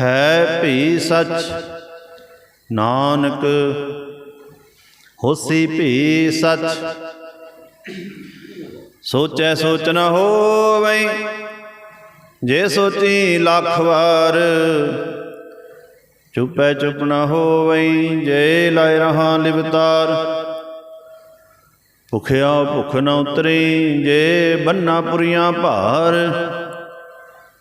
ਹੈ ਭੀ ਸੱਚ। ਨਾਨਕ, ਹੋਸੀ ਭੀ ਸੱਚ। ਸੋਚੈ ਸੋਚ ਨ ਹੋਵੈ, ਜੇ ਸੋਚੀ ਲੱਖ ਵਾਰ। ਚੁਪੈ ਚੁਪ ਨ ਹੋਵੈ, ਜੇ ਲਾਇ ਰਹਾ ਲਿਵਤਾਰ ਭੁਖਿਆ ਭੁਖ ਨ ਉਤਰੀ, ਜੇ ਬੰਨਾ ਪੁਰੀਆਂ ਭਾਰ।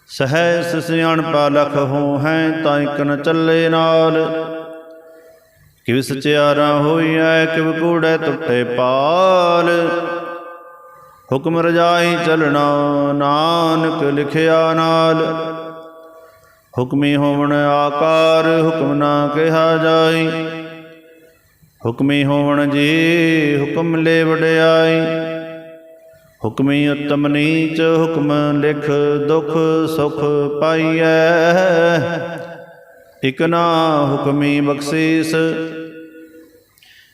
ਸਹਿ ਸਿਆਣਪਾ ਲਖ ਹੋ ਹੈ ਤਾਂ ਇਕ ਨ ਚੱਲੇ ਨਾਲ। ਕਿਵ ਸਚਿਆਰਾ ਹੋਈਐ ਕਿਵ ਕੂੜੈ ਟੁੱਟੇ ਪਾਲ। ਹੁਕਮ ਰਜਾਈ ਚਲਣਾ ਨਾਨਕ ਲਿਖਿਆ ਨਾਲ। ਹੁਕਮੀ ਹੋਵਣ ਆਕਾਰ, ਹੁਕਮ ਨਾ ਕਿਹਾ ਜਾਈ। ਹੁਕਮੀ ਹੋਵਣ ਜੀ, ਹੁਕਮ ਲੈ ਵਡਿਆਈ ਹੁਕਮੀ ਉਤਮ ਨੀਚ ਹੁਕਮ ਲਿਖ ਦੁਖ ਸੁਖ ਪਾਈਐ। ਇਕ ਨਾ ਹੁਕਮੀ ਬਖਸ਼ੀਸ,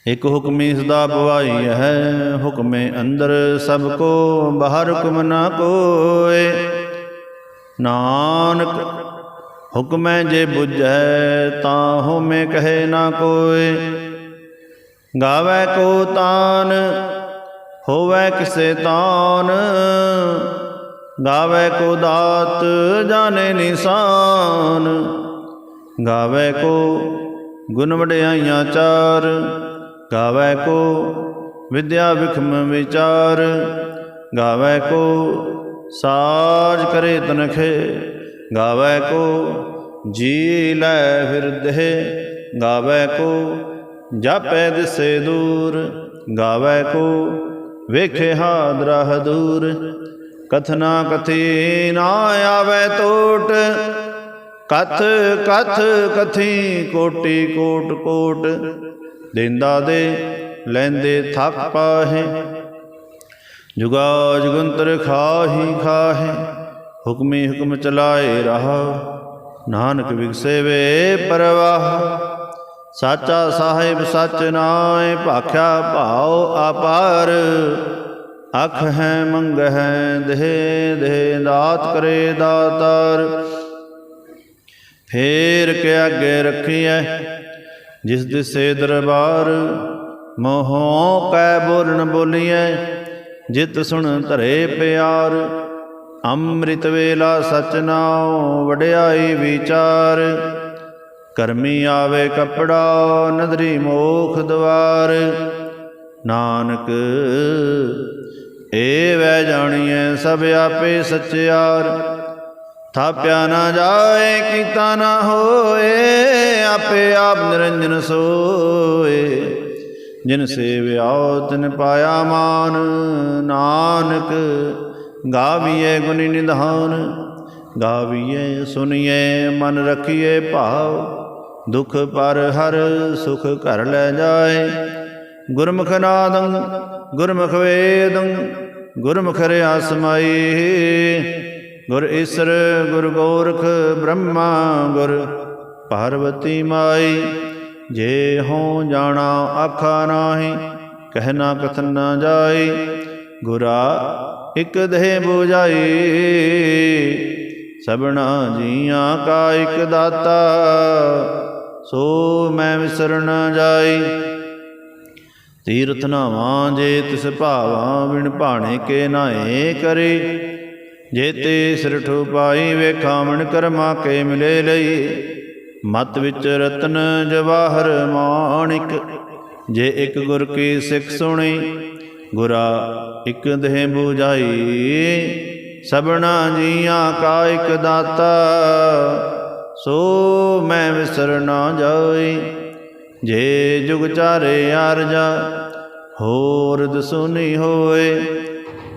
ਇਕ ਹੁਕਮੀ ਸਦਾ ਭਵਾਈ ਹੈ ਹੁਕਮੇ ਅੰਦਰ ਸਭ ਕੋ, ਬਾਹਰ ਹੁਕਮ ਨਾ ਕੋਏ। ਨਾਨਕ, ਹੁਕਮੈ ਜੇ 부ਝੈ ਤਾਂ ਹੋਮੇ ਕਹੇ ਨਾ ਕੋਏ। ਗਾਵੇ ਕੋ ਤਾਨ ਹੋਵੇ ਕਿਸੇ ਤਾਨ, ਗਾਵੇ ਕੋ ਦਾਤ ਜਾਣੇ ਨਿਸ਼ਾਨ, ਗਾਵੇ ਕੋ ਗੁਣ ਵਡਿਆਈਆਂ ਚਾਰ, ਗਾਵੇ ਕੋ ਵਿਦਿਆ ਵਿਖਮ ਵਿਚਾਰ, ਗਾਵੇ ਕੋ ਸਾਜ ਕਰੇ ਤਨਖੇ, ਗਾਵੇ ਕੋ ਜੀ ਲੈ ਫਿਰਦੇ ਗਾਵੇ ਕੋ ਜਾਪੈ ਦਿਸੇ ਦੂਰ, ਗਾਵੇ ਕੋ ਵੇਖੇ ਹਾਦਰਾ ਦੂਰ ਕਥਨਾ ਕਥੀ ਨਾ ਆਵੇ ਟੋਟ ਕਥ ਕਥ ਕਥੀ ਕੋਟੀ ਕੋਟ ਕੋਟ, ਦਿੰਦਾ ਦੇ ਲੈਂਦੇ ਥੱਕ ਪਾਹੇ ਜੁਗਾ ਜੁਗੰਤਰ ਖਾਹੀ ਖਾਹੇ, ਹੁਕਮੀ ਹੁਕਮ ਚਲਾਏ ਰਹਾ, ਨਾਨਕ ਵਿਗਸੇ ਵੇ ਪਰਵਾਹ ਸਾਚਾ ਸਾਹਿਬ ਸਚ ਨਾਏ ਭਾਖਿਆ ਭਾਉ ਅਪਾਰ। ਅਖ ਹੈ ਮੰਗ ਹੈ ਦੇਹ ਦੇਹ ਦਾਤ ਕਰੇ ਦਾਤਾਰ। ਫੇਰ ਕੇ ਅੱਗੇ ਰੱਖੀਐ ਜਿਸ ਦਿਸੇ ਦਰਬਾਰ। ਮੋਹੋਂ ਕੈ ਬੋਲਣ ਬੋਲੀਐ ਜਿਤ ਸੁਣ ਧਰੇ ਪਿਆਰ। ਅੰਮ੍ਰਿਤ ਵੇਲਾ ਸਚ ਨਾਉ ਵਡਿਆਈ ਵਿਚਾਰ। ਕਰਮੀ ਆਵੇ ਕਪੜਾ, ਨਦਰੀ ਮੋਖ ਦਵਾਰ। ਨਾਨਕ ਏ ਵੈ ਜਾਣੀਐ ਸਭ ਆਪੇ ਸਚਿਆਰ। ਥਾਪਿਆ ਨਾ ਜਾਏ, ਕੀਤਾ ਨਾ ਹੋਏ, ਆਪੇ ਆਪ ਨਿਰੰਜਨ ਸੋਏ। ਜਿਨ ਸੇਵਿਆਉ, ਤਿਨ ਪਾਇਆ ਮਾਨ। ਨਾਨਕ ਗਾਵੀਏ ਗੁਣੀ ਨਿਧਾਨ। ਗਾਵੀਏ ਸੁਣੀਏ ਮਨ ਰਖੀਏ ਭਾਵ। ਦੁਖ ਪਰ ਹਰ ਸੁਖ ਘਰ ਲੈ ਜਾਏ। ਗੁਰਮੁਖ ਨਾਦੰ, ਗੁਰਮੁਖ ਵੇਦੰ, ਗੁਰਮੁਖ ਰਿਆ ਸਮਾਈ ਗੁਰ ਈਸਰ, ਗੁਰ ਗੋਰਖ, ਬ੍ਰਹਮਾ, ਗੁਰ ਪਾਰਵਤੀ ਮਾਈ। ਜੇ ਹੋ ਜਾਣਾ ਆਖਾ ਨਾਹੀ ਕਹਿਣਾ ਕਥਨ ਨਾ ਜਾਈ। ਗੁਰਾ ਇਕ ਦੇਹ 부ਜਾਈ ਸਭਨਾ ਜੀਆਂ ਕਾ ਇਕ ਦਾਤਾ। ਸੋ ਮੈਂ ਵਿਸਰ ਜਾਈ ਤੀਰਥ ਨਾਵਾਂ ਜੇ ਤਿਸ ਭਾਵਾਂ ਵਿਣ ਭਾਣੇ ਕੇ ਨਾਏ ਕਰੇ। ਜੇ ਤੇ ਸਿਰ ਠੁਪਾਈ ਵੇਖਾਵਣ ਕਰਮਾ ਕੇ ਮਿਲੇ ਲਈ। ਮਤ ਵਿੱਚ ਰਤਨ ਜਵਾਹਰ ਮਾਣਿਕ, ਜੇ ਇੱਕ ਗੁਰ ਕੀ ਸਿੱਖ ਸੁਣੀ। ਗੁਰਾ ਇੱਕ ਦੇਹ 부ਜਾਈ ਸਭਨਾ ਜੀਆਂ ਕਾ ਇੱਕ ਦਾਤਾ। ਸੋ ਮੈਂ ਵਿਸਰ ਨਾ ਜਾਈ ਜੇ ਜੁਗ ਚਾਰੇ ਆਰਜਾ, ਹੋਰ ਦਸੁਨੀ ਹੋਏ।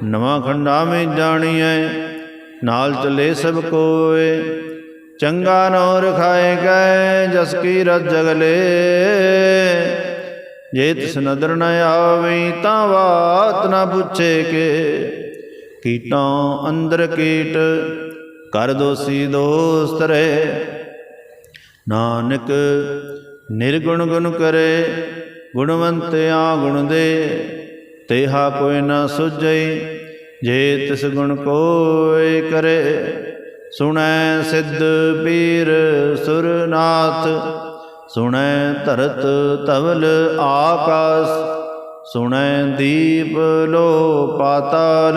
ਨਵਾਂ ਖੰਡਾ ਮੇ ਜਾਣੀਐ, ਨਾਲ ਚਲੇ ਸਭ ਕੋਏ। ਚੰਗਾ ਨੋ ਰਖਾਏ ਗਏ, ਜਸ ਕੀ ਰਤ ਜਗਲੇ। ਜੇ ਤਿਸ ਨਦਰ ਨ ਆਵੇ, ਤਾਂ ਬਾਤ ਨ ਪੁੱਛੇ ਕੇ। ਕੀਟਾਂ ਅੰਦਰ ਕੀਟ ਕਰ ਦੋਸੀ ਦੋਸਤ ਰੇ। ਨਾਨਕ ਨਿਰਗੁਣ ਗੁਣ ਕਰੇ, ਗੁਣਵੰਤ ਆ ਗੁਣ ਦੇ। ਤੇਹਾ ਕੋਈ ਨਾ ਸੁਝਈ, ਜੇ ਤਿਸ ਗੁਣ ਕੋਈ ਕਰੇ। ਸੁਣੈ ਸਿੱਧ ਪੀਰ ਸੁਰਨਾਥ, ਸੁਣੈ ਧਰਤ ਧਵਲ ਆਕਾਸ, ਸੁਣੈ ਦੀਪ ਲੋ ਪਾਤਾਲ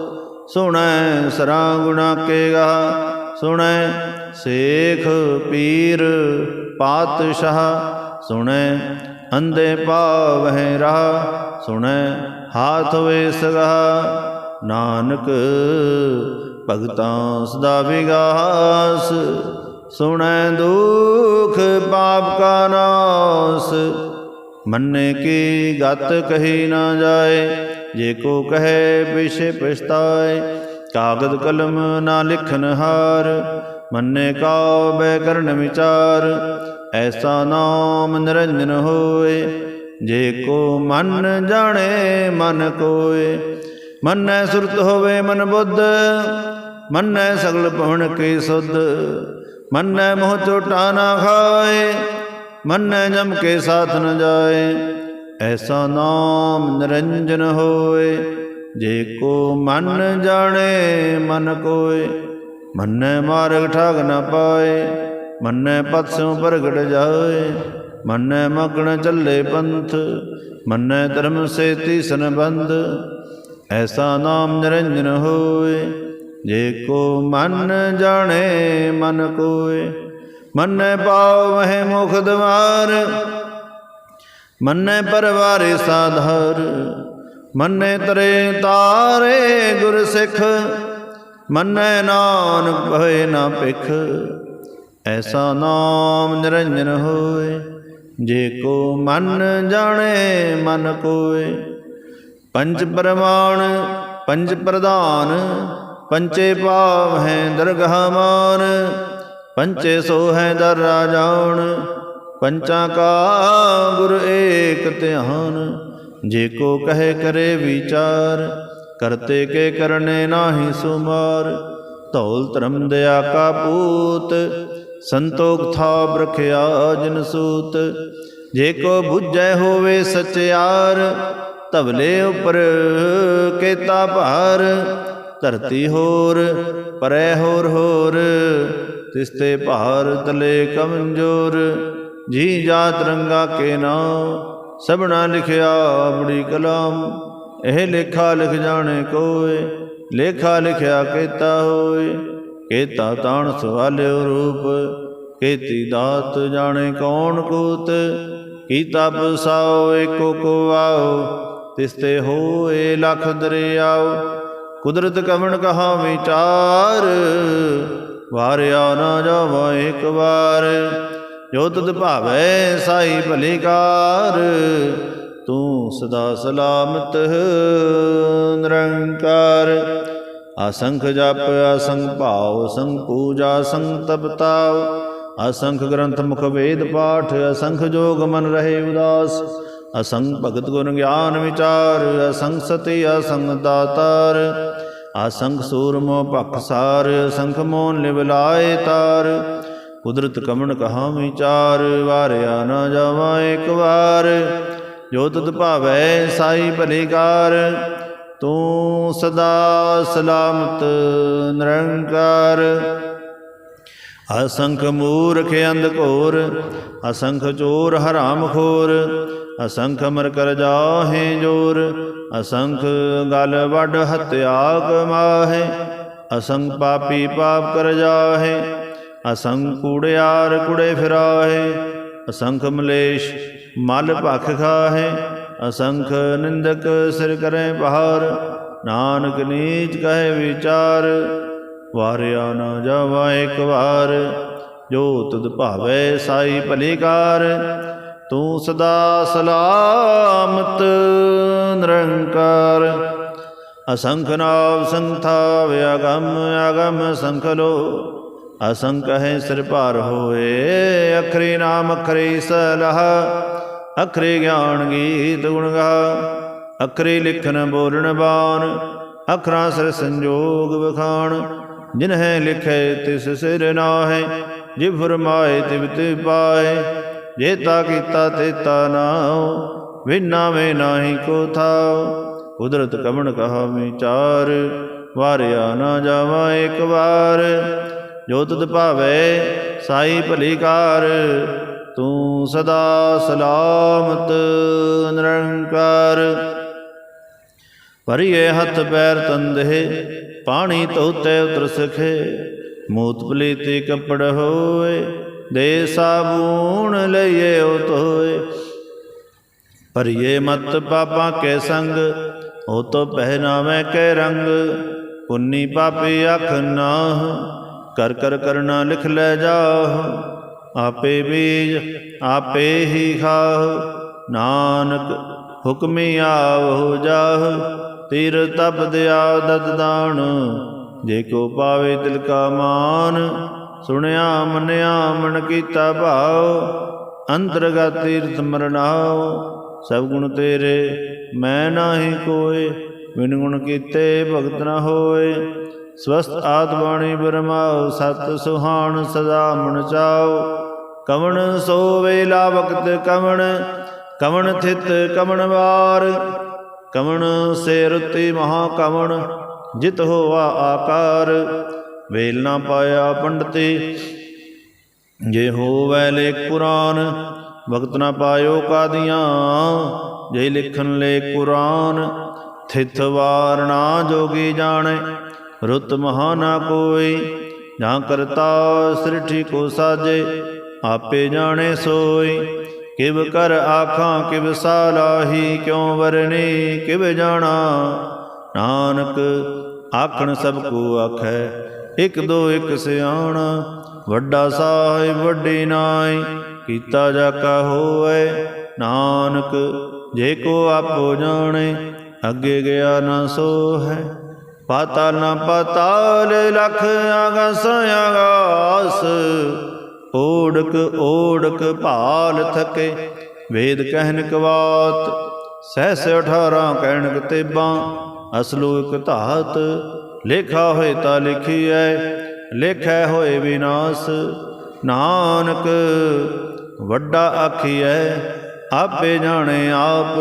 ਸੁਣੈ ਸਰਾ ਗੁਣਾ ਕੇ ਕੇਗਾ ਸੁਣੈ ਸੇਖ ਪੀਰ ਪਾਤਸ਼ਾਹ, ਸੁਣੈ ਅੰਦੇ ਪਾਵਹਿ ਰਹਾ, ਸੁਣੈ ਹਾਥ ਵੇਸਗਾ। ਨਾਨਕ ਭਗਤਾਂ ਸਦਾ ਵਿਗਾਸ, ਸੁਣੈ ਦੁਖ ਪਾਪ ਕਾ ਨਾਸ। ਮੰਨੇ ਕੀ ਗਤ ਕਹੀ ਨਾ ਜਾਏ ਜੇ ਕੋ ਕਹੇ ਪਿਛੇ ਪਛਤਾਏ, ਕਾਗਦ ਕਲਮ ਨਾ ਲਿਖਨ ਹਾਰ, ਮੰਨੇ ਕਾ ਬੈ ਕਰਨ ਵਿਚਾਰ, ਐਸਾ ਨਾਮ ਨਿਰੰਜਨ ਹੋਏ, ਜੇ ਕੋ ਮਨ ਜਾਣੇ ਮਨ ਕੋਏ, ਮੰਨੈ ਸੁਰਤ ਹੋਵੇ ਮਨ ਬੁੱਧ, ਮੰਨੈ ਸਗਲ ਭਵਨ ਕੀ ਸੁਧ, ਮੰਨੈ ਮੋਹ ਚੋਟਾ ਨਾ ਖਾਏ, ਮੰਨੈ ਜਮ ਕੇ ਸਾਥ ਨ ਜਾਏ ਐਸਾ ਨਾਮ ਨਿਰੰਜਨ ਹੋਏ, ਜੇ ਕੋ ਮਨ ਜਾਣੇ, ਮਨ ਕੋਏ। ਮੰਨੈ ਮਾਰਗ ਠਾਗ ਨਾ ਪਾਏ, ਮੰਨੈ ਪਤਸੋਂ ਸਿਉ ਪ੍ਰਗਟ ਜਾਏ। ਮੰਨੈ ਮਗਣ ਚੱਲੇ ਪੰਥ, ਮੰਨੈ ਧਰਮ ਸੇ ਤੀਸਨ ਬੰਧ ਐਸਾ ਨਾਮ ਨਿਰੰਜਨ ਹੋਏ, ਜੇ ਕੋ ਮਨ ਜਾਣੇ, ਮਨ ਕੋਏ। ਮੰਨੈ ਪਾਉ ਮਹਿ ਮੁਖ ਦਵਾਰ ਮੰਨੈ ਪਰਵਾਰੇ ਸਾਧਰ ਮੰਨੈ ਤਰੇ ਤਾਰੇ ਗੁਰ ਸਿੱਖ, ਮੰਨੈ ਨਾਨਕ ਭਏ ਨਾ ਪਿਖ ਐਸਾ ਨਾਮ ਨਿਰੰਜਨ ਹੋਏ, ਜੇ ਕੋ ਮਨ ਜਾਣੇ ਮਨ ਕੋਏ। ਪੰਜ ਪਰਮਾਨ ਪੰਜ ਪ੍ਰਧਾਨ, ਪੰਚੇ ਪਾਵ ਹੈ ਦਰਗਾਹ ਮਾਨ, ਪੰਚੇ ਸੋ ਹੈ ਦਰ ਰਾਜਾਉਣ ਪੰਚਾਂ ਕਾ ਗੁਰ ਏਕ ਧਿਆਨ, ਜੇ ਕੋ ਕਹੇ ਕਰੇ ਵਿਚਾਰ, ਕਰਤੇ ਕੇ ਕਰਨੇ ਨਾਹੀ ਸੁਮਾਰ। ਧੌਲ ਧਰਮ ਦਇਆ ਕਾ ਪੂਤ, ਸੰਤੋਖ ਥਾ ਬਰਖਿਆ ਜਿਨ ਸੂਤ। ਜੇ ਕੋ ਬੁੱਝੈ ਹੋਵੇ ਸਚਿਆਰ, ਧਵਲੇ ਉਪਰ ਕੇਤਾ ਭਾਰ। ਧਰਤੀ ਹੋਰ, ਪਰੈ ਹੋਰ ਹੋਰ ਤਿਸਤੇ ਭਾਰ ਤਲੇ ਕਮਜੋਰ। ਜੀ ਜਾਤ ਰੰਗਾ ਕੇ ਨਾਮ, ਸਭਨਾ ਲਿਖਿਆ ਬੜੀ ਕਲਾਮ। ਇਹ ਲੇਖਾ ਲਿਖ ਜਾਣੇ ਕੋਏ, ਲੇਖਾ ਲਿਖਿਆ ਕੀਤਾ ਹੋਏ। ਕੇਤਾ ਤਾਣ ਸਵਾਲਿਓ ਰੂਪ, ਕੀਤੀ ਦਾਤ ਜਾਣੇ ਕੌਣ ਕੂਤ। ਕੀਤਾ ਪਸਾਓ ਏਕੋ ਕੋ ਆਓ, ਤਿਸਤੇ ਹੋਏ ਲਖ ਦਰਿਆਓ। ਕੁਦਰਤ ਕਵਣ ਕਹਾ ਵਿਚਾਰ ਵਾਰਿਆ ਨਾ ਜਾਵਾ ਇੱਕ ਵਾਰ। ਜੋ ਤੁਧ ਭਾਵੈ ਸਾਈ ਭਲੇ ਕਾਰ ਤੂੰ ਸਦਾ ਸਲਾਮਤ ਨਿਰੰਕਾਰ। ਅਸੰਖ ਜਪ ਅਸੰਖ ਭਾਵ ਅਸੰਖ ਪੂਜਾ ਅਸੰਖ ਤਪਤਾਵ ਅਸੰਖ ਗ੍ਰੰਥ ਮੁਖ ਵੇਦ ਪਾਠ ਅਸੰਖ ਜੋਗ ਮਨ ਰਹੇ ਉਦਾਸ। ਅਸੰਖ ਭਗਤ ਗੁਣ ਗਿਆਨ ਵਿਚਾਰ ਅਸੰਖ ਸਤੀ ਅਸੰਖ ਦਾਤਾਰ। ਅਸੰਖ ਸੂਰਮੋ ਭਖਸਾਰ ਅਸੰਖ ਮੋਨ ਲਿਵ ਲਾਏ ਤਾਰ। ਕੁਦਰਤ ਕਮਣ ਕਹਾ ਵਿਚਾਰ, ਵਾਰਿਆ ਨਾ ਜਾਵਾ ਇੱਕ ਵਾਰ। ਜੋ ਤੁਧ ਭਾਵੈ ਸਾਈ ਭਲੇਕਾਰ, ਤੂੰ ਸਦਾ ਸਲਾਮਤ ਨਿਰੰਕਾਰ। ਅਸੰਖ ਮੂਰਖ ਅੰਧ ਘੋਰ, ਅਸੰਖ ਚੋਰ ਹਰਾਮ ਖੋਰ, ਅਸੰਖ ਮਰ ਕਰ ਜਾਹੇ ਜੋਰ, ਅਸੰਖ ਗਲ ਵੱਡ ਹਤਿਆ ਕਮਾਹੇ, ਅਸੰਖ ਪਾਪੀ ਪਾਪ ਕਰ ਜਾਹੇ। ਅਸੰਖ ਕੂੜਿਆਰ ਕੁੜੇ ਫਿਰਾਹੇ, ਅਸੰਖ ਮਲੇਸ਼ ਮਲ ਭਖ ਖਾਹੇ, ਅਸੰਖ ਨਿੰਦਕ ਸਿਰ ਕਰੇ ਬਹਾਰ, ਨਾਨਕ ਨੀਚ ਕਹੇ ਵਿਚਾਰ, ਵਾਰਿਆ ਨਾ ਜਾਵਾ ਇੱਕ ਵਾਰ, ਜੋ ਤੁਧ ਭਾਵੇ ਸਾਈ ਭਲੀਕਾਰ, ਤੂੰ ਸਦਾ ਸਲਾਮਤ ਨਿਰੰਕਾਰ। ਅਸੰਖ ਨਾਵ ਸੰਥਾ ਵਿਆਗਮ ਆਗਮ ਸੰਖ ਲੋ ਅਸੰਖ ਹੈ ਸਿਰ ਭਾਰ ਹੋਏ, ਅਖਰੀ ਨਾਮ ਅਖਰੀ ਸਲਹ, ਅਖਰੀ ਗਿਆਨ ਗੀਤ ਗੁਣ ਗਾ ਅਖਰੀ ਲਿਖਨ ਬੋਲਣ ਬਾਣ, ਅਖਰਾਂ ਸਿਰ ਸੰਜੋਗ ਵਖਾਣ ਜਿਨ ਲਿਖੈ ਲਿਖੇ ਤਿਸ ਸਿਰ ਨਾਹੈ ਜੇ ਫਰਮਾਏ ਤਿਵ ਤੇ ਪਾਏ ਜੇ ਤਾ ਕੀਤਾ ਤੇ ਤਾ ਨਾਉ, ਵਿਨਾ ਵੇ ਨਾਹੀ ਕੋ ਥਾਉ। ਕੁਦਰਤ ਕਮਣ ਕਹਾ ਵਿਚਾਰ ਵਾਰਿਆ ਨਾ ਜਾਵਾ ਇੱਕ ਵਾਰ ਜੋ ਤੁਧ ਭਾਵੇ ਸਾਈ ਭਲੀਕਾਰ ਤੂੰ ਸਦਾ ਸਲਾਮਤ ਨਿਰੰਕਾਰ। ਭਰੀਏ ਹੱਥ ਪੈਰ ਤੰਦੇ ਪਾਣੀ ਧੋਤੇ ਉਤਰ ਸਖੇ ਮੂਤ ਪਲੀਤੀ ਕੱਪੜ ਹੋਏ ਦੇ ਸਾਬੂਣ ਲਈਏ ਉਹ ਧੋਏ। ਭਰੀਏ ਮਤ ਪਾਪਾਂ ਕੇ ਸੰਗ ਉਹ ਤੋ ਪਹਿਨਾਵੇ ਕੇ ਰੰਗ ਪੁੰਨੀ ਪਾਪੀ ਅਖ ਨਾਹ। ਕਰ ਕਰ ਕਰਨਾ ਲਿਖ ਲੈ ਜਾਹ ਆਪੇ ਬੀਜ ਆਪੇ ਹੀ ਖਾਹ। ਨਾਨਕ ਹੁਕਮੀ ਆਵੋ ਜਾਹ। ਤੀਰ ਤਪ ਦਿਆ ਦਤ ਦਾਣ ਜੇ ਕੋ ਪਾਵੇ ਦਿਲ ਕਾ ਮਾਨ, ਸੁਣਿਆ ਮੰਨਿਆ ਮਨ ਕੀਤਾ ਭਾਉ। ਅੰਤਰਗਤ ਤੀਰਥ ਮਰਨਾਉ, ਸਭ ਗੁਣ ਤੇਰੇ ਮੈਂ ਨਾਹੀ ਕੋਏ। ਬਿਨ ਗੁਣ ਕੀਤੇ ਭਗਤ ਨਾ ਹੋਏ। ਸਵਸਤ ਆਤ ਬਾਣੀ ਬਰਮਾਉ ਸਤ ਸੁਹਾਣ ਸਦਾ ਮਨ ਚਾਉ ਕਵਣ ਸੋ ਵੇਲਾ ਵਕਤ ਕਵਣ ਕਵਣ ਥਿਤ ਕਵਣ ਵਾਰ। ਕਵਣ ਸੇ ਰੁਤੀ ਮਹਾ ਕਵਣ, ਜਿਤ ਹੋਆ ਆਕਾਰ। ਵੇਲ ਨਾ ਪਾਇਆ ਪੰਡਤੇ, ਜੇ ਹੋਵੈ ਲੇਖ ਪੁਰਾਨ, ਵਕਤ ਨਾ ਪਾਇਓ ਕਾਦੀਆਂ। ਜੇ ਲਿਖਣ ਲੇ ਕੁਰਾਨ ਥਿਤ ਵਾਰ ਨਾ ਜੋਗੀ ਜਾਣੇ। ਰੁੱਤ ਮਹਾ ਨਾ ਕੋਈ ਜਾਂ ਕਰਤਾ ਸ੍ਰਿਠੀ ਕੋ ਸਾਜੇ, ਆਪੇ ਜਾਣੇ ਸੋਈ ਕਿਵ ਕਰ ਆਖਾਂ, ਕਿਵ ਸਾਲਾਹੀ ਕਿਉ ਵਰਨੀ ਕਿਵ ਜਾਣਾ? ਨਾਨਕ ਆਖਣ ਸਭ ਕੋ ਆਖੈ, ਇਕ ਦੋ ਇਕ ਸਿਆਣਾ। ਵੱਡਾ ਸਾਹਿਬ ਵੱਡੀ ਨਾਈ ਕੀਤਾ ਜਾ ਕਾ ਹੋਏ ਨਾਨਕ ਜੇ ਕੋ ਆਪੋ ਜਾਣੇ, ਅੱਗੇ ਗਿਆ ਨਾ ਸੋ ਹੈ ਪਾਤਾਲ ਨਾ ਪਾਤਾਲ ਲਖ ਆਗਸ ਆਗਾਸ ਓੜਕ ਓੜਕ ਭਾਲ ਥਕੇ, ਵੇਦ ਕਹਿਨ ਕਵਾਤ ਸਹਸ 18 ਕਹਿਣ ਕਤੇਬਾਂ, ਅਸਲੋ ਇਕ ਧਾਤ, ਲੇਖਾ ਹੋਏ ਤਾਂ ਲਿਖੀਐ, ਲੇਖੈ ਹੋਏ ਵਿਨਾਸ਼। ਨਾਨਕ, ਵੱਡਾ ਆਖੀਐ, ਆਪੇ ਜਾਣੇ ਆਪ,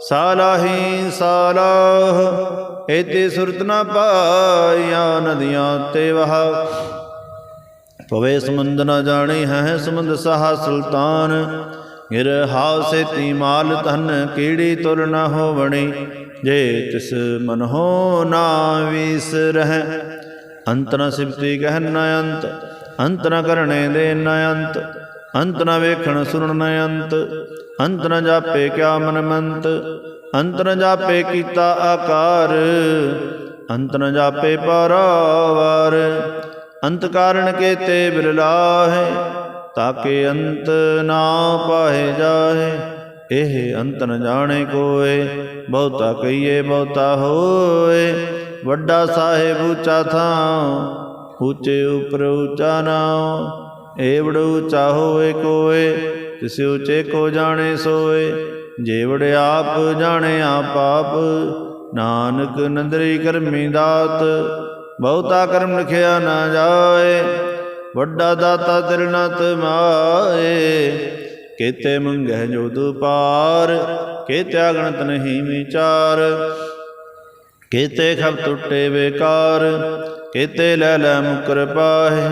ਸਾਲਾਹੀ ਸਾਲਾਹ। ਏਤੇ ਸੁਰਤ ਨਾ ਪਾਇਆ ਨਦੀਆਂ ਤੇ ਵਹਾ। ਪਵੇ ਸਮੁੰਦ ਨਾ ਜਾਣੀ ਹੈ ਸਮੁੰਦ ਸਹਾ ਸੁਲਤਾਨ। ਗਿਰ ਹਾਸੇ ਤੀ ਮਾਲ ਧਨ ਕੀੜੀ ਤੁਰ ਨ ਹੋਵਣੀ। ਜੇ ਤਿਸ ਮਨ ਹੋ ਨਾ ਵਿਸ ਰਹਿ। ਅੰਤ ਨ ਸਿਫਤੀ ਕਹਿ ਨ ਅੰਤ। ਅੰਤ ਨ ਕਰਣੇ ਦੇ ਨ ਅੰਤ। ਅੰਤ ਨ ਵੇਖਣ ਸੁਣਨ ਨ ਅੰਤ। ਅੰਤ ਨ ਜਾਪੇ ਕਿਆ ਮਨ ਮੰਤ। ਅੰਤ ਨ ਜਾਪੇ ਕੀਤਾ ਆਕਾਰ ਅੰਤ ਨ ਜਾਪੇ ਪਰਾਵਾਰ। ਅੰਤ ਕਾਰਣ ਕੇਤੇ ਬਿਰਲਾਹੇ ਤਾਕੇ ਅੰਤ ਨਾ ਪਾਏ ਜਾਹੇ। ਇਹ ਅੰਤ ਨ ਜਾਣੇ ਕੋਏ, ਬਹੁਤਾ ਕਹੀਏ ਬਹੁਤਾ ਹੋਏ। ਵੱਡਾ ਸਾਹਿਬ ਉੱਚਾ ਥਾਂ, ਉੱਚੇ ਉਪਰ ਉੱਚਾ ਨਾਉ। ਏਵੜ ਉੱਚਾ ਹੋਏ ਕੋਏ, ਤਿਸ ਉੱਚੇ ਕੋ ਜਾਣੇ ਸੋਏ। ਜੇਵੜ ਆਪ ਜਾਣੇ ਆਪ ਆਪ ਨਾਨਕ ਨੰਦਰੀ ਕਰਮੀ ਦਾਤ, ਬਹੁਤਾ ਕਰਮ ਲਿਖਿਆ ਨਾ ਜਾਏ, ਵੱਡਾ ਦਾਤਾ ਤਿਰਨਤ ਮਾਏ। ਕੇਤੇ ਮੰਗਹਿ ਜੋ ਦੁਪਾਰ ਕੇਤੇ ਅਗਣਤ ਨਹੀਂ ਵਿਚਾਰ। ਕੇਤੇ ਖਬ ਟੁੱਟੇ ਬੇਕਾਰ, ਕੇਤੇ ਲੈ ਲੈ ਮੁਕਰ ਪਾਹੇ,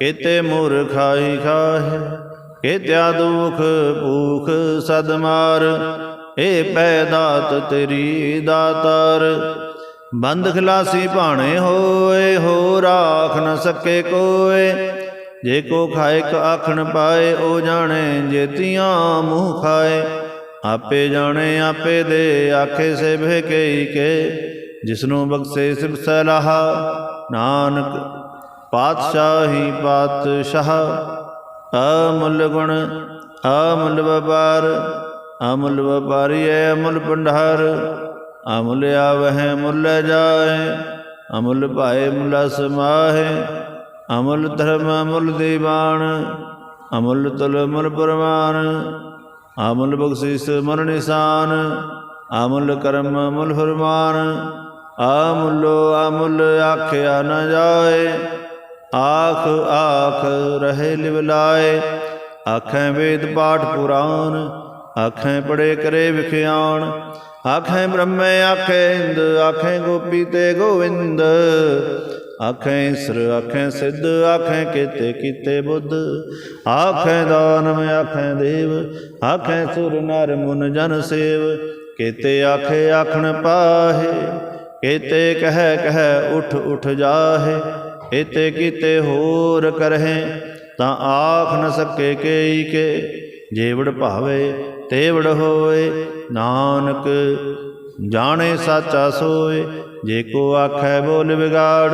ਕੇਤੇ ਮੂਰ ਖਾਈ ਖਾਹੇ। ਕੇਤਿਆ ਦੁਖ ਭੂਖ ਸਦਮਾਰ ਏ ਪੈ ਦਾਤ ਤੇਰੀ ਦਾਤਾਰ। ਬੰਦ ਖਲਾਸੀ ਭਾਣੇ ਹੋਏ ਹੋ ਰਾਖ ਨ ਸਕੇ ਕੋਏ। ਜੇ ਕੋ ਖਾਏ ਕ ਆਖਣ ਪਾਏ, ਉਹ ਜਾਣੇ ਜੇਤੀਆਂ ਮੂੰਹ ਖਾਏ। ਆਪੇ ਜਾਣੇ, ਆਪੇ ਦੇ, ਆਖੇ ਸੇ ਭੇਕੇ ਕੇ। ਜਿਸਨੂੰ ਬਖਸ਼ੇ ਸਿਬ ਸਲਾਹ, ਨਾਨਕ ਪਾਤਸ਼ਾਹੀ ਪਾਤਸ਼ਾਹ। ਅਮੁੱਲ ਗੁਣ, ਅਮੁੱਲ ਵਪਾਰ, ਅਮੁੱਲ ਵਪਾਰੀ ਹੈ ਅਮੁੱਲ ਭੰਡਾਰ, ਅਮੁੱਲ ਆਵਹਿ ਮੁੱਲ ਜਾਏ ਅਮੁੱਲ ਭਾਏ ਮੁਲਾ ਸਮਾਹੇ, ਅਮੁੱਲ ਧਰਮ ਅਮੁੱਲ ਦੀਵਾਨ, ਅਮੁੱਲ ਤੁਲ ਅਮੁੱਲ ਪਰਮਾਨ ਅਮੁੱਲ ਬਖਸ਼ਿਸ਼ ਮਨ ਨਿਸ਼ਾਨ, ਅਮੁੱਲ ਕਰਮ ਅਮੁੱਲ ਫਰਮਾਨ, ਅਮੁੱਲੋ ਅਮੁੱਲ ਆਖਿਆ ਨਾ ਜਾਏ ਆਖ ਆਖ ਰਹੇ ਲਿਵਲਾਏ, ਆਖੈ ਵੇਦ ਪਾਠ ਪੁਰਾਨ ਆਖੈ ਪੜੇ ਕਰੇ ਵਿਖਿਆਣ, ਆਖੈ ਬ੍ਰਹਮੇ ਆਖੈ ਇੰਦ, ਆਖੈ ਗੋਪੀ ਤੇ ਗੋਵਿੰਦ, ਆਖੈ ਇਸਰ ਆਖੈ ਸਿੱਧ, ਆਖੈ ਕੀਤੇ ਕੀਤੇ ਬੁੱਧ, ਆਖੈ ਦਾਨਮ ਆਖੈ ਦੇਵ, ਆਖੈ ਸੁਰ ਨਰ ਮੁਨ ਜਨ ਸੇਵ, ਕੀਤੇ ਆਖੇ ਆਖਣ ਪਾਹੇ, ਕੀਤੇ ਕਹਿ ਕਹਿ ਉਠ ਉਠ ਜਾਹੇ ਇਤੇ ਕੀਤੇ ਹੋਰ ਕਰਹਿ, ਤਾਂ ਆਖ ਨ ਸਕੇ ਕੇਈ ਕੇ। ਜੇਵੜ ਭਾਵੇ, ਤੇਵੜ ਹੋਏ, ਨਾਨਕ ਜਾਣੇ ਸਾਚਾ ਸੋਏ। ਜੇ ਕੋ ਆਖੈ ਬੋਲ ਵਿਗਾੜ,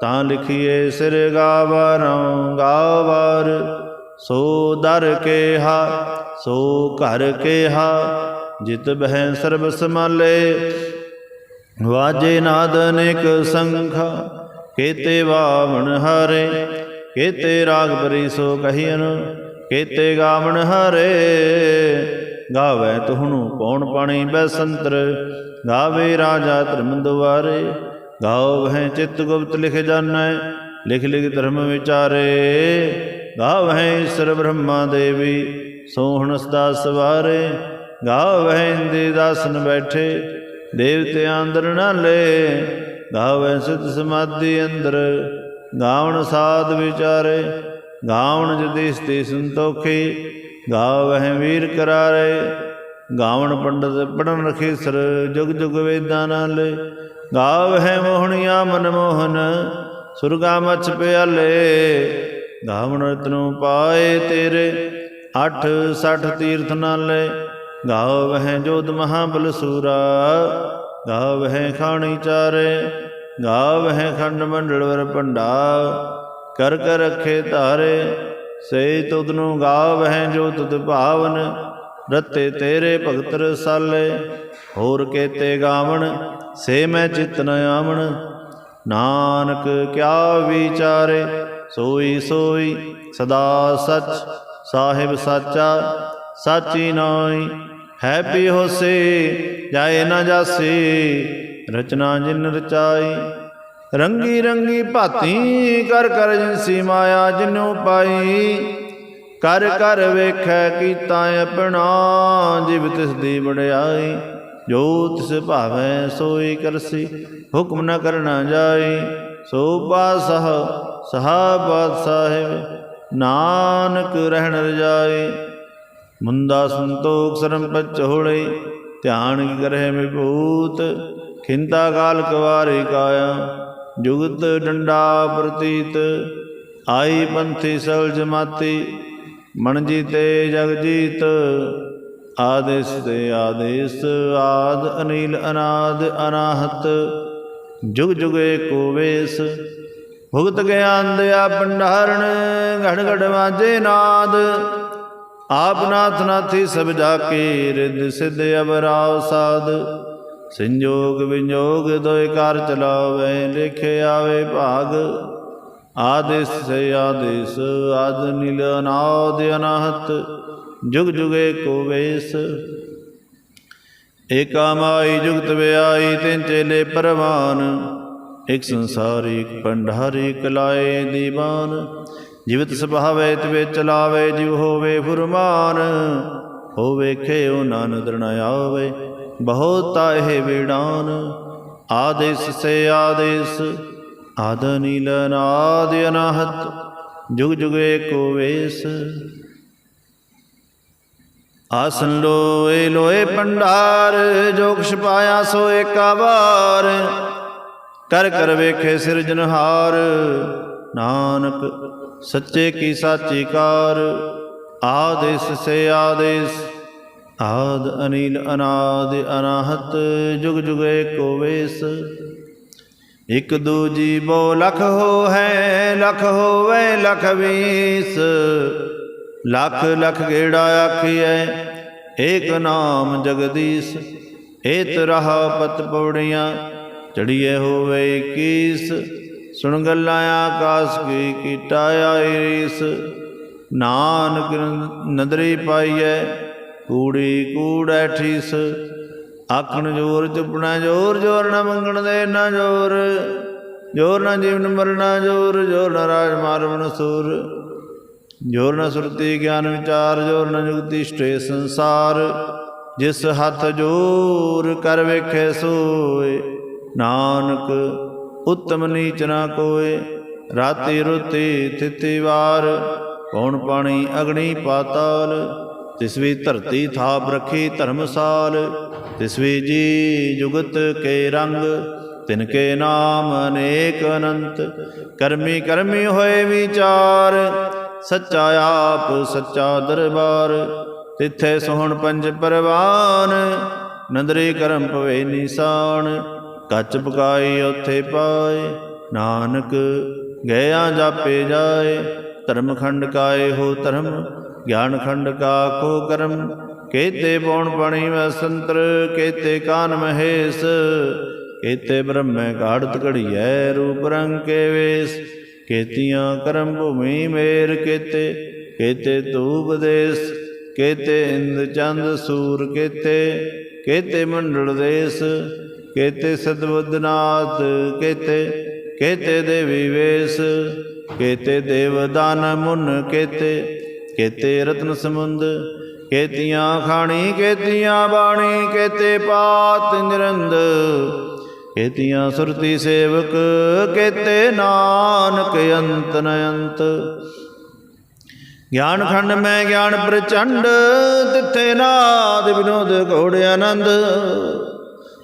ਤਾਂ ਲਿਖੀਏ ਸਿਰ ਗਾਵਰੋਂ ਗਾਵਰ। ਸੋ ਦਰ ਕੇਹਾ, ਸੋ ਘਰ ਕੇਹਾ, ਜਿਤ ਬਹਿ ਸਰਬ ਸਮਾਲੇ ਵਾਜੇ ਨਾਦ ਅਨੇਕ ਸੰਖਾ ਕੇਤੇ ਵਾਵਣ ਹਾਰੇ, ਕੇਤੇ ਰਾਗ ਬਰੀ ਸੋ ਕਹੀਨ ਕੇਤੇ ਗਾਵਣ ਹਾਰੇ। ਗਾਵੇ ਤੁਹਨੂੰ ਕੌਣ ਪਾਣੀ ਬੈਸੰਤਰ ਗਾਵੇ ਰਾਜਾ ਧਰਮ ਦੁਆਰੇ ਗਾਓ ਵਹਿ ਚਿਤ ਗੁਪਤ ਲਿਖ ਜਾਣੈ, ਲਿਖ ਲਿਖ ਧਰਮ ਵਿਚਾਰੇ। ਗਾਵਹਿ ਈਸ਼ਰ ਬ੍ਰਹਮਾ ਦੇਵੀ, ਸੋਹਣ ਸਦਾ ਸਵਾਰੇ ਗਾਵਹਿ ਇੰਦੇ ਦਾਸਨ ਬੈਠੇ, ਦੇਵਤਿਆਂ ਅੰਦਰ ਨਾਲੇ ਗਾਵੈ ਸਿਧ ਸਮਾਧੀ ਅੰਦਰ, ਗਾਵਣ ਸਾਧ ਵਿਚਾਰੇ, ਗਾਵਣ ਜਦੀਸ ਤੇ ਸੰਤੋਖੀ, ਗਾਵਹਿ ਵੀਰ ਕਰਾਰੇ, ਗਾਵਣ ਪੰਡਤ ਪੜਨ ਰਖੇ ਸਰ ਜੁਗ ਜੁਗ ਵੇਦਾਂ ਨਾਲੇ, ਗਾਵਹਿ ਮੋਹਣੀਆਂ ਮਨ ਮੋਹਨ, ਸੁਰਗਾ ਮਛ ਪਿਆਲੇ, ਗਾਵਣ ਰਤਨੋਂ ਪਾਏ ਤੇਰੇ 8 60 ਤੀਰਥ ਨਾਲੇ, ਗਾਵਹਿ ਜੋਤ ਮਹਾਬਲ ਸੂਰਾ ਗਾਵਹਿ ਖਾਣੀ ਚਾਰੇ, ਗਾਵਹਿ ਖੰਡ ਮੰਡਲ ਵਰ ਭੰਡਾ ਕਰ ਕਰ ਰਖੇ ਧਾਰੇ, ਸੇ ਤੁਧ ਨੂੰ ਗਾਵਹਿ ਜੋ ਤੁਧ ਭਾਵਨ, ਰਤੇ ਤੇਰੇ ਭਗਤ ਰਸਾਲੇ, ਹੋਰ ਕੇਤੇ ਗਾਵਣ, ਸੇ ਮੈਂ ਚਿਤ ਨ ਆਵਣ। ਨਾਨਕ ਕਿਆ ਵਿਚਾਰੇ, ਸੋਈ ਸੋਈ ਸਦਾ ਸਚ, ਸਾਹਿਬ ਸਾਚਾ, ਸਾਚੀ ਨਾਈ ਹੈ ਪੀ ਹੋਸੇ, ਜਾਏ ਨਾ ਜਾਸੇ, ਰਚਨਾ ਜਿਨ ਰਚਾਈ। ਰੰਗੀ ਰੰਗੀ ਭਾਤੀ ਕਰ ਕਰ ਜਿਨਸੀ ਮਾਇਆ ਜਿਨੂ ਪਾਈ ਕਰ ਕਰ ਵੇਖੈ ਕੀਤਾ ਆਪਣਾ, ਜਿਵ ਤਿਸ ਦੀ ਵਡਿਆਈ। ਜੋ ਤਿਸ ਭਾਵੈ ਸੋਈ ਕਰਸੀ, ਹੁਕਮ ਨ ਕਰਨਾ ਜਾਈ। ਸੋ ਪਾਸਹ ਸਹਾਬਤ ਸਾਹਿਬ ਨਾਨਕ ਰਹਿਣ ਰਜਾਏ ਮੁੰਦਾ ਸੰਤੋਖ ਸਰਮ ਪਚੋੜੇ ਧਿਆਨ ਕੀ ਕਰਹਿ ਵਿਭੂਤ ਖਿੰਤਾ ਕਾਲ ਕਵਾਰੇ ਕਾਇਆ, ਜੁਗਤ ਡੰਡਾ ਪ੍ਰਤੀਤ, ਆਈ ਪੰਥੀ ਸਲ ਜਮਾਤੀ ਮਨ ਜੀਤੇ ਜਗ ਜੀਤ, ਆਦੇਸ ਤੇ ਆਦੇਸ, ਆਦ ਅਨੀਲ ਅਨਾਦ ਅਨਾਹਤ, ਜੁਗ ਜੁਗੇ ਕੋ ਵੇਸ, ਭੁਗਤ ਗਿਆਨ ਦਿਆ ਭੰਡਾਰਣ ਘੜ ਘੜ ਵਾਜੇ ਨਾਦ ਆਪ ਨਾਥ ਨਾਥੀ ਸਭ ਜਾ ਕੇ ਰਿਦ ਸਿਧ ਅਬਰਾਵ ਸਾਧ। ਸੰਜੋਗ ਵਿਜੋਗ ਦੋਇ ਕਰ ਚਲਾਵੇ, ਲਿਖੇ ਆਵੇ ਭਾਗ। ਆਦੇਸ ਸੇ ਆਦੇਸ ਆਦ ਨੀਲ ਅਨਾਦ ਅਨਾਹਤ, ਜੁਗ ਜੁਗੇ ਕੋ ਵੇਸ। ਏਕਾ ਜੁਗਤ ਵਿਆਈ, ਤਿੰਨ ਚੇਲੇ ਪਰਵਾਨ। ਇਕ ਸੰਸਾਰੀ ਇਕ ਪੰਡਾਰੀ ਕਲਾਏ ਦੀਵਾਨ। ਜਿਵਤ ਸੁਭਾਵੇ ਤਿਵੇ ਚਲਾਵੇ ਜਿਵ ਹੋਵੇ ਫੁਰਮਾਨ, ਹੋਵੇ ਖੇਉ ਨਾਨਦਰ ਨ ਆਵੇ, ਬਹੁਤ ਤਾਹੇ ਵੇੜਾਨ। ਆਦੇਸ ਸੇ ਆਦੇਸ, ਆਦ ਨੀਲ ਨਾਦ ਅਨਾਹਤ, ਜੁਗ ਜੁਗ ਏਕੋ ਵੇਸ। ਆਸਨ ਲੋਏ ਲੋਏ ਪੰਡਾਰ, ਜੋ ਕੁਛ ਪਾਇਆ ਸੋ ਏਕਾ ਵਾਰ ਕਰ ਕਰ ਵੇਖੇ ਸਿਰਜਨਹਾਰ ਨਾਨਕ ਸੱਚੇ ਕੀ ਸਾਚੀ ਕਾਰ ਆਦੇਸ ਸੇ ਆਦੇਸ ਆਦ ਅਨੀਲ ਅਨਾਦ ਅਨਾਹਤ, ਜੁਗ ਜੁਗ ਏਕੋ ਵੇਸ। ਇਕ ਦੂਜੀ ਬੋ ਲਖ ਹੋ ਹੈ ਲਖ ਹੋਵੇ ਲਖ ਵੀਸ। ਲਖ ਲਖ ਗੇੜਾ ਆਖੀਐ, ਏਕ ਨਾਮ ਜਗਦੀਸ਼। ਏਤ ਰਹਾ ਪਤ ਪੌੜੀਆਂ ਚੜੀਏ ਹੋਵੇ 21 ਸੁਣ ਗੱਲਾਂ ਆਕਾਸ ਕੀ ਕੀਟਾ ਆਈਸ ਨਾਨਕ ਨਦਰੀ ਪਾਈਐ, ਕੂੜੀ ਕੂੜੈ ਠੀਸ ਆਖਣ ਜੋਰ ਚੁਪਣਾ ਜੋਰ ਜੋਰ ਨਾ ਮੰਗਣ ਦੇ ਨਾ ਜੋਰ। ਜੋਰ ਨਾ ਜੀਵਨ ਮਰਨਾ ਜੋਰ ਜੋਰ ਨਾ ਰਾਜ ਮਾਰਵਨ ਸੂਰ ਜੋਰ ਨਾ ਸੁਰਤੀ ਗਿਆਨ ਵਿਚਾਰ, ਜੋਰ ਨਾ ਜੁਗਤੀ ਸਟੇ ਸੰਸਾਰ। ਜਿਸ ਹੱਥ ਜੋਰ ਕਰ ਵੇਖੇ ਸੋਏ, ਨਾਨਕ ਉਤਮ ਨੀਚ ਨਾ ਕੋਏ, ਰਾਤੀ ਰੁਤੀ ਥਿਤੀ ਵਾਰ। ਕੌਣ ਪਾਣੀ ਅਗਣੀ ਪਾਤਾਲ, ਤਿਸ ਵੀ ਧਰਤੀ ਥਾਪ ਰਖੀ ਧਰਮਸਾਲ। ਤਿਸ ਵੀ ਜੀ ਜੁਗਤ ਕੇ ਰੰਗ, ਤਿਨ ਕੇ ਨਾਮ ਅਨੇਕ ਅਨੰਤ। ਕਰਮੀ ਕਰਮੀ ਹੋਏ ਵਿਚਾਰ, ਸੱਚਾ ਆਪ, ਸੱਚਾ ਦਰਬਾਰ। ਤਿੱਥੇ ਸੋਹਣ ਪੰਜ ਪਰਵਾਨ, ਨੰਦਰੀ ਕਰਮ ਭਵੇ ਨਿਸ਼ਾਨ। ਕੱਚ ਪਕਾਈ ਉਥੇ ਪਾਏ। ਨਾਨਕ ਗਿਆ ਜਾਪੇ ਜਾਏ ਧਰਮ ਖੰਡ ਕਾਏ ਹੋ ਧਰਮ ਗਿਆਨ ਖੰਡ ਕਾ ਕੋ ਕਰਮ। ਕੇਤੇ ਬੌਣ ਪਣੀ ਵਸੰਤਰ ਕੇਤੇ ਕਾਨ ਮਹੇਸ਼। ਕੇਤੇ ਬ੍ਰਹਮੈ ਘਾੜਤ ਘੜੀਐ, ਰੂਪ ਰੰਗ ਕੇ ਵੇਸ। ਕੇਤੀਆਂ ਕਰਮ ਭੂਮੀ ਮੇਰ ਕੇਤੇ ਕੇਤੇ ਧੂਪ ਦੇਸ। ਕੇਤੇ ਇੰਦ ਚੰਦ ਸੂਰ ਕੇਤੇ ਕੇਤੇ ਮੰਡਲ ਦੇਸ। ਕੇਤੇ ਸਦਬੁੱਧਨਾਥ ਕੇਤੇ ਕੇਤੇ ਦੇਵੀ ਵੇਸ, ਕੇਤੇ ਦੇਵ ਦਾਨ ਮੁਨ ਕੇਤੇ ਕੇਤੇ ਰਤਨ ਸਮੁੰਦ, ਕੇਤੀਆਂ ਖਾਣੀ, ਕੇਤੀਆਂ ਬਾਣੀ, ਕੇਤੇ ਪਾਤ ਨਿਰੰਦ, ਕੇਤੀਆਂ ਸੁਰਤੀ ਸੇਵਕ, ਕੇਤੇ ਨਾਨਕ ਅੰਤ ਨ ਗਿਆਨ ਖੰਡ ਮੈਂ ਗਿਆਨ ਪ੍ਰਚੰਡ, ਤਿੱਥੇ ਨਾਦ ਵਿਨੋਦ ਘੋੜ ਆਨੰਦ।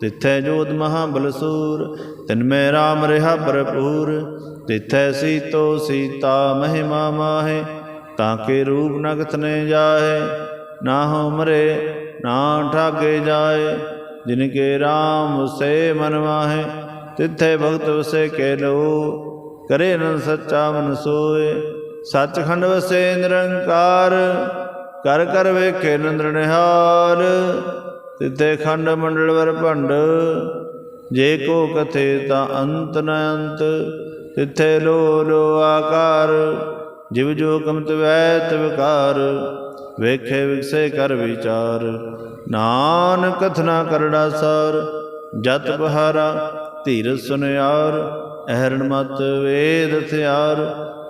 ਤਿਥੈ ਜੋਤ ਮਹਾ ਬਲਸੂਰ ਤਿਨ ਮੈਂ ਰਾਮ ਰਹਾ ਭਰਪੂਰ। ਤਿਥੈ ਸੀਤੋ ਸੀਤਾ ਮਹਿਮਾ ਮਾਹੇ, ਤਾਂ ਕੇ ਰੂਪ ਨਗਤ ਨੇ ਜਾਏ ਨਾ ਹੋ ਮਰੇ ਨਾ ਠਾਗੇ ਜਾਏ, ਜਿਨ ਕੇ ਰਾਮ ਸੇ ਮਨ ਮਾਹੇ। ਤਿੱਥੇ ਭਗਤ ਵਸੇ ਕੇ ਲੋ, ਕਰੇ ਨ ਸੱਚਾ ਮਨ ਸੋਏ। ਸੱਚਖੰਡ ਵਸੇ ਨਿਰੰਕਾਰ, ਕਰ ਕਰ ਵੇਖੇ ਨੰਦਰ ਨਿਹਾਲ। ਤਿੱਥੇ ਖੰਡ ਮੰਡਲ ਵਰ ਭੰਡ, ਜੇ ਕੋ ਕਥੇ ਤਾਂ ਅੰਤ ਨ ਅੰਤ ਤਿੱਥੇ ਲੋ ਲੋ ਆਕਾਰ, ਜਿਵ ਜੋ ਕਮਤ ਵੈਤ ਵਿਕਾਰ, ਵੇਖੇ ਵਿਕਸੇ ਕਰ ਵਿਚਾਰ। ਨਾਨ ਕਥਨਾ ਕਰੜਾ ਸਾਰ, ਜਤ ਬਹਾਰਾ, ਧੀਰ ਸੁਨਿਆਰ, ਅਹਰਣ ਮਤ ਵੇਦ ਥਿਆਰ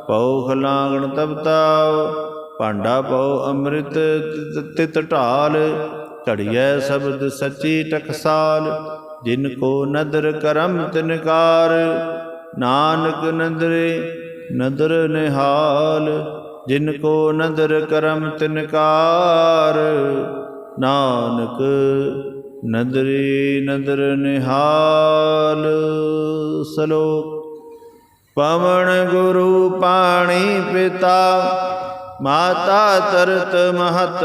ਪਉ ਖਲਾਗਣ ਤਪਤਾਵ ਭਾਂਡਾ ਪਉ ਅੰਮ੍ਰਿਤ ਤਿਤ ਢਾਲ ਘੜੀਐ ਸ਼ਬਦ ਸੱਚੀ ਟਕਸਾਲ, ਜਿਨ ਕੋ ਨਦਰ ਕਰਮ ਤਿਨਕਾਰ, ਨਾਨਕ ਨਦਰੇ ਨਦਰ ਨਿਹਾਲ, ਜਿਨ ਕੋ ਨਦਰ ਕਰਮ ਤਿਨਕਾਰ, ਨਾਨਕ ਨਦਰੀ ਨਦਰ ਨਿਹਾਲ। ਸਲੋਕ, ਪਵਨ ਗੁਰੂ ਪਾਣੀ ਪਿਤਾ, ਮਾਤਾ ਤਰਤ ਮਹਤ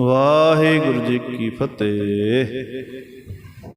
ਵਾਹਿਗੁਰੂ ਜੀ ਕੀ ਫਤਿਹ।